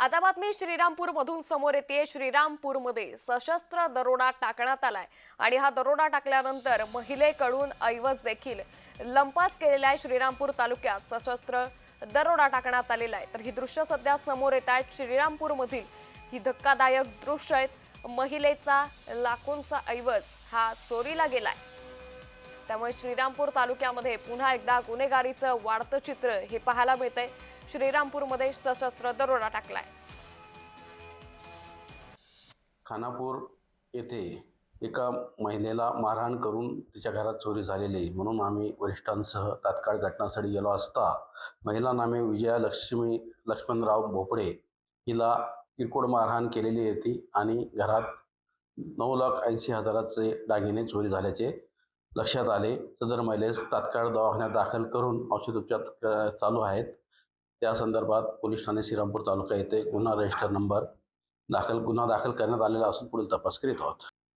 आता बातमी श्रीरामपूर मधून समोर येते. श्रीरामपूरमध्ये सशस्त्र दरोडा टाकण्यात आलाय. आणि हा दरोडा टाकल्यानंतर महिलेकडून ऐवज देखील लंपास केलेला आहे. श्रीरामपूर तालुक्यात सशस्त्र दरोडा टाकण्यात आलेला आहे. तर ही दृश्य सध्या समोर येत आहेत श्रीरामपूरमधील ही धक्कादायक दृश्य आहेत. महिलेचा लाखोंचा ऐवज हा चोरीला गेलाय. त्यामुळे श्रीरामपूर तालुक्यामध्ये पुन्हा एकदा गुन्हेगारीचं वाढतं चित्र हे पाहायला मिळतंय. श्रीरामपूरमध्ये सशस्त्र दरोडा टाकलाय. खानापूर येथे एका महिलेला मारहाण करून तिच्या घरात चोरी झालेली म्हणून आम्ही वरिष्ठांसह तात्काळ घटनास्थळी गेलो असता महिला नामे विजया लक्ष्मी लक्ष्मणराव भोपडे हिला किरकोळ मारहाण केलेली होती आणि घरात नऊ लाख ऐंशी हजाराचे दागिने चोरी झाल्याचे लक्षात आले. सदर महिलेस तात्काळ दवाखान्यात दाखल करून औषधोपचार चालू आहेत. त्या संदर्भात पोलीस ठाणे श्रीरामपूर तालुका येथे गुन्हा रजिस्टर नंबर दाखल गुन्हा दाखल करण्यात आलेला असून पुढील तपास करीत आहोत.